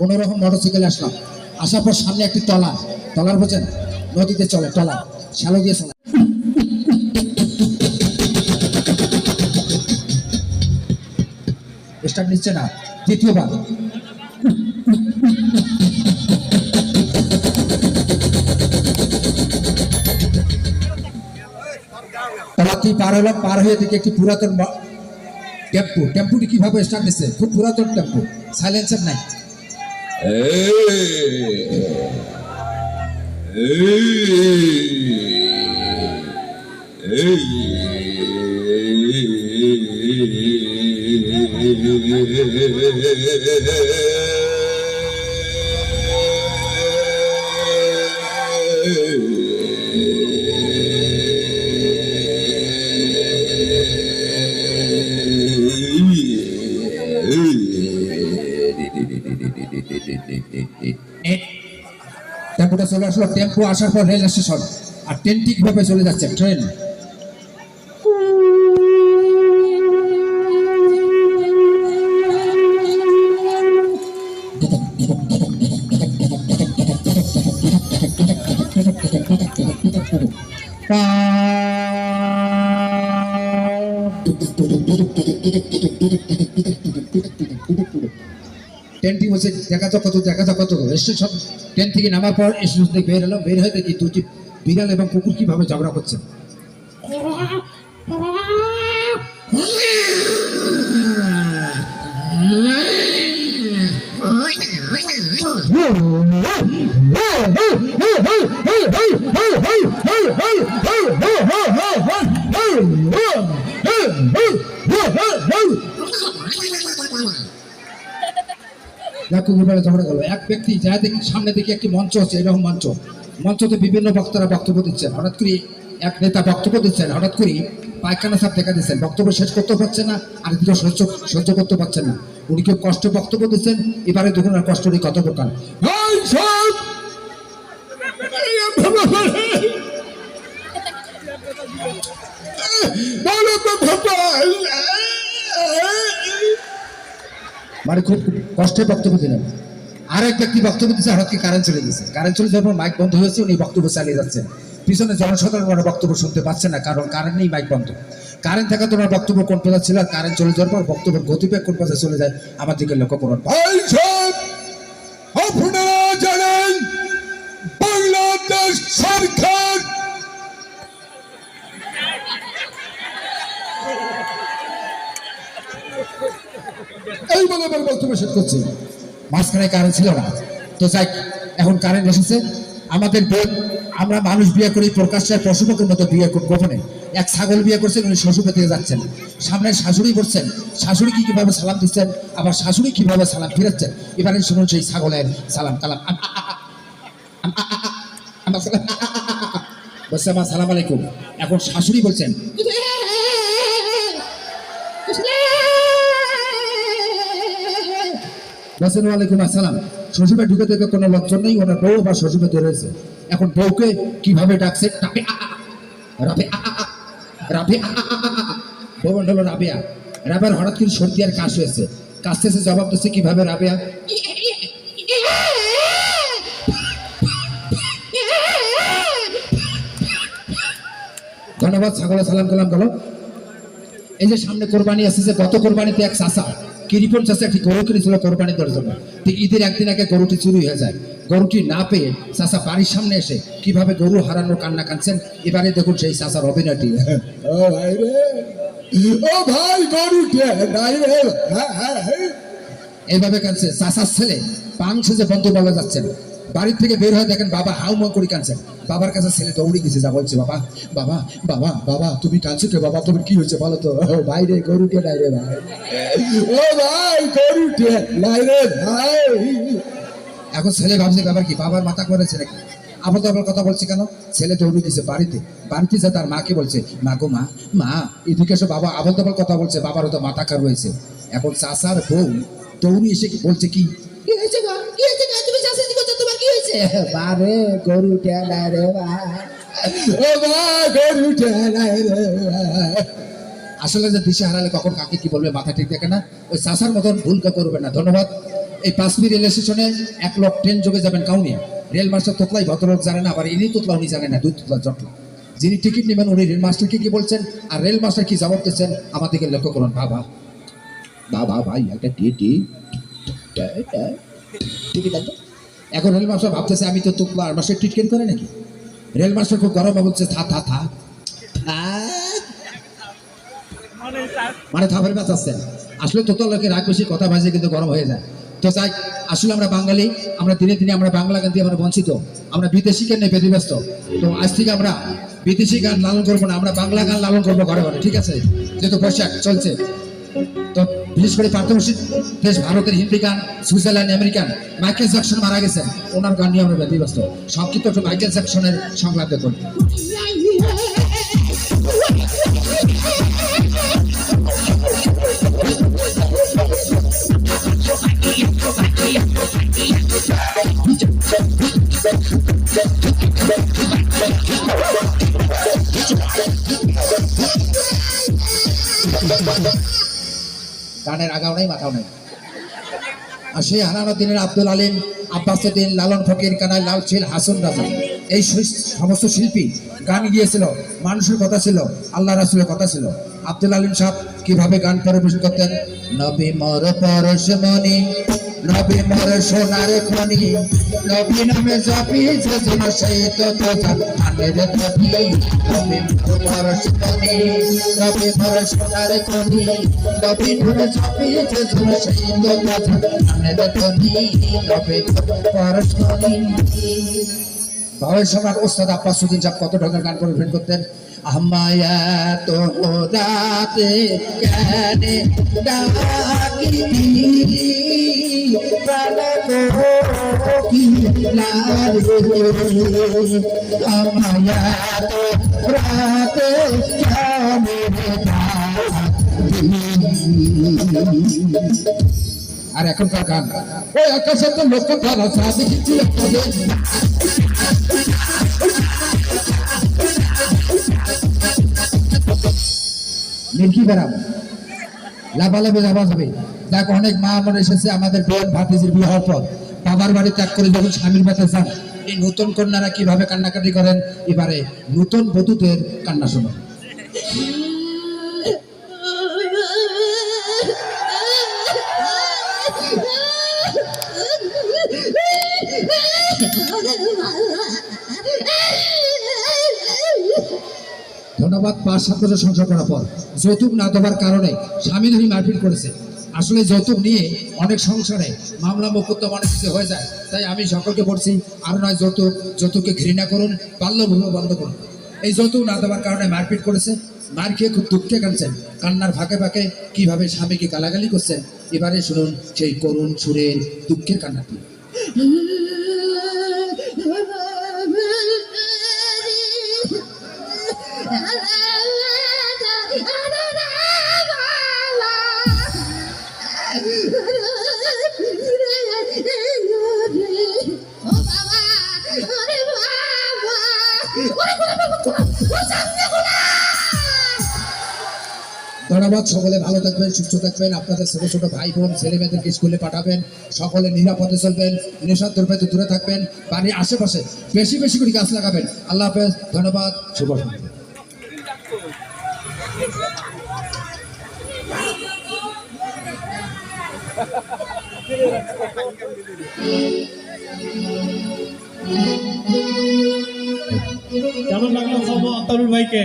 কোনো রকম মোটরসাইকেলে আসলাম। আসার পর সামনে একটি টলার টলার বোঝেন? নদীতে চলে টলার শ্যালো দিয়ে চলে। স্টার্ট নিচ্ছে না। দ্বিতীয়বার। পার হলো পার হয়ে দেখি একটি পুরাতন টেম্পু টেম্পুটি কীভাবে স্টার্ট নিচ্ছে খুব পুরাতন টেম্পু সাইলেন্সার নাই। Hey চলে আসলো টেম্পু আসার পর রেল স্টেশন আর ট্রেনটি কীভাবে চলে যাচ্ছে ট্রেন ট্রেনটি বলছে, দেখা যাক কত, দেখা যাক কত। স্টেশন ট্রেন থেকে নামার পর স্টেশন থেকে বের হলো বের হয়ে দেখি দুটি বিড়াল এবং কুকুর কীভাবে ঝগড়া করছে এক বেলা ঝগড়া গেল এক ব্যক্তি যা দেখি সামনে দেখি একটি মঞ্চ আছে, এরকম মঞ্চ। মঞ্চতে বিভিন্ন বক্তারা বক্তব্য দিচ্ছেন। হঠাৎ করে এক নেতা বক্তব্য দিচ্ছেন। হঠাৎ করে পায়খানা সাপ দেখা দিচ্ছেন। বক্তব্য শেষ করতে পারছেন না, আর দিকে সহ্য সহ্য করতে পারছেন না। উনি কেউ কষ্ট বক্তব্য দিচ্ছেন, এবারে দেখুন আর কষ্ট নেই কত প্রকার। ভাই। মানে খুব কষ্টে বক্তব্য দিলেন। আরেক ব্যক্তি বক্তব্য দিচ্ছে হঠাৎ করে কারেন্ট চলে গেছে? কারেন্ট চলে যাওয়ার পর মাইক বন্ধ হয়েছে উনি বক্তব্য চালিয়ে যাচ্ছেন। পিছনে জনসাধারণ বক্তব্য শুনতে পাচ্ছে না, কারণ কারেন্ট নেই মাইক বন্ধ। কারেন্ট থাকা তোমার বক্তব্য কোন পথে ছিল? আর কারেন্ট চলে যাওয়ার পর বক্তব্যের গতিবেগ কোন পথে চলে যায়? আমার দিকে লক্ষ্য করুন। শেষ করছি মাঝখানে কারেন্ট ছিল না তো যাই এখন কারেন্ট এসেছে আমাদের বোন আমরা মানুষ বিয়ে করি প্রকাশ্যে পশুপক্ষের মতো বিয়ে গোপনে এক ছাগল বিয়ে করছেন উনি শ্বশুরকে দিয়ে যাচ্ছেন সামনে শাশুড়ি করছেন শাশুড়ি কি কীভাবে সালাম দিচ্ছেন আবার শাশুড়ি কীভাবে সালাম ফিরাচ্ছেন এবারে শুনুন সেই ছাগলের সালাম কালাম আমার সালাম আমার সালাম আলাইকুম এখন শাশুড়ি বলছেন ওয়ালাইকুম আসসালাম শ্বশুরে ঢুকে থেকে কোনো লক্ষণ নেই, ওনার বউ বা শ্বশুরে রয়েছে এখন বউকে কীভাবে ডাকছে? হঠাৎ করে সর্দি আর কাশ হয়েছে। কাশতেছে, জবাব দিচ্ছে, কীভাবে রাবেয়া ধন্যবাদ ছাগলে সালাম কালাম গেল। এই যে সামনে কোরবানি আসছে গত কোরবানিতে এক চাষা কিরিপন চাষে একটি গরু কিনেছিল কোরবানি দেওয়ার জন্য ঠিক ঈদের একদিন আগে গরুটি চুরি হয়ে যায়। গরুটি না পেয়ে চাষা বাড়ির সামনে এসে কীভাবে গরু হারানোর কান্না কাঁদছেন এবারে দেখুন সেই চাষার অভিনয়টি। ও ভাই রে ও ভাই গরুটে হ্যাঁ, হ্যাঁ, হ্যাঁ। এইভাবে কাঁদছে চাষার ছেলে পাং সেজে বন্ধু বলা যাচ্ছেন বাড়ির থেকে বের হয়ে দেখেন বাবা হাউ মাউ করে কাঁদছেন বাবার কাছে ছেলে দৌড়ে গেছে, যা বলছে, বাবা বাবা বাবা বাবা, তুমি কাঁদছো কে বাবা, তোমার কি হয়েছে বলো তো? ও ভাই রে গরুটে নাই রে ভাই? ও ভাই গরুটে নাই ভাই? এখন ছেলে ভাবছে, ব্যাপার কি, বাবার মাথা করেছে নাকি? আবার আবার কথা বলছে কেন? ছেলে দৌড়ে দিছে বাড়িতে। বাড়িতে যা তার মাকে বলছে, মা গো, মা মা, এদিকে এসে, বাবা আবার আবার কথা বলছে, বাবারও তো মাথা খারাপ হয়েছে। এখন চাষার বউ দৌড়ি এসে বলছে কি? হয়েছে গো তুমি চাষাচি করছ তোমার কি হয়েছে বারে গরু টেলা রে গরু আসলে যে দিশে হারালে কখন কাকে কি বলবে মাথা ঠিক দেখে না ওই চাষার মতন ভুল কেউ করবে না ধন্যবাদ এই পাঁচমি রেল স্টেশনে এক লোক ট্রেন যোগে যাবেন কাউনিয়া রেল মাস্টার তোতলাই ভদ্রলোক জানে না আবার ইনি তোতলা উনি জানে না দুই তোতলা জটলা যিনি টিকিট নেবেন উনি রেল মাস্টারকে কি বলছেন আর রেল মাস্টার কি জবাব দিচ্ছেন আমার দিকে লক্ষ্য করুন বাবা বাবা ভাই একটা টিটি টিকিট আছে এখন রেল মাস্টার ভাবতেছে, আমি তো তোতলা আর মাস্টার টিকিট করে নাকি? রেল মাস্টার খুব গরম বলছে থা থা থা। মানে থাপের ব্যাচ আসছেন আসলে তো লোকে রাগ বেশি, কথা বাজে, কিন্তু গরম হয়ে যায়। তো যাই, আসলে আমরা বাঙালি, আমরা দিনে দিনে আমরা বাংলা গান দিয়ে আমরা বঞ্চিত। আমরা বিদেশি গান নিয়ে ব্যতিব্যস্ত। তো আজ থেকে আমরা বিদেশি গান লালন করব না, আমরা বাংলা গান লালন করব ঘরে ঘরে, ঠিক আছে? যেহেতু বৈশাখ চলছে। তো বিশেষ করে পার্থবর্ষী দেশ ভারতের হিন্দি গান, সুইজারল্যান্ড, আমেরিকান, মাইকেল জ্যাকসন মারা গেছেন। ওনার গান নিয়ে আমরা ব্যতিব্যস্ত। কিন্তু একটু মাইকেল জ্যাকসনের সংলাপ দেখুন। গানের আগাও নাই, মাথাও নাই। আর সেই হানানুদ্দিনের দিনের আব্দুল আলিম আব্বাস উদ্দিন লালন ফকির কানাই লাল ছিল হাসন রাজা, এই সমস্ত শিল্পী গান গিয়েছিল, মানুষের কথা ছিল, আল্লাহ রাসুলের কথা ছিল। আব্দুল আলিম সাহেব কীভাবে গান পরিবেশন করতেন? নবী মর পরশমণি নবী মর সোনার খনি। নবী নামে জপি যোজন সেই তো তো জানের তবি নবী মর পরশমণি নবী মর সোনার খনি। নবী নামে জপি যোজন সেই তো তো জানের তবি নবী মর পরশমণি বাউল সম্রাট ওস্তাদ আব্বাস উদ্দিন সাহেব কত ঢঙ্গের গান পরিবেশন করতেন? আমায়া তো রাতে কেনে ডাকিনি প্রাণ কি আমায়া আর এখনকার গান ওই আকাশে তো লক্ষ্য করা সাথে মিল্কি বেড়াবো? লাভালাভে যাওয়া যাবে দেখ, অনেক মা আমার এসেছে, আমাদের বোন ভাতিজির বিয়ে হওয়ার পর। বাবার বাড়ি ত্যাগ করে যখন স্বামীর বাতে যান, এই নতুন কন্যারা কীভাবে কান্নাকাটি করেন? এবারে নতুন বধূদের কান্না শোনা ধন্যবাদ পাঁচ সাত বছর সংসার করার পর। যৌতুক না দেওয়ার কারণে স্বামী ধনী মারপিট করেছে। আসলে যৌতুক নিয়ে অনেক সংসারে মামলা মোকদ্দমা অনেক কিছু হয়ে যায়। তাই আমি সকলকে বলছি, আর নয় যৌতুক, যৌতুককে ঘৃণা করুন বাল্যভূমি বন্ধ করুন। এই যৌতুক না দেওয়ার কারণে মারপিট করেছে। মার খেয়ে খুব দুঃখে কাঁদছেন। কান্নার ফাঁকে ফাঁকে কীভাবে স্বামীকে গালাগালি করছেন? এবারে শুনুন সেই করুণ সুরের দুঃখের কান্নাটি। ধন্যবাদ, সকলে ভালো থাকবেন, সুস্থ থাকবেন। আপনাদের ছোট ছোট ভাই বোন ছেলে মেয়েদেরকে স্কুলে পাঠাবেন, সকলে নিরাপদে চলবেন, নেশার দ্রব্যতে দূরে থাকবেন, বাড়ির আশেপাশে বেশি বেশি করে গাছ লাগাবেন। আল্লাহ হাফেজ, ধন্যবাদ, শুভ কেমন লাগল তরুণ ভাইকে?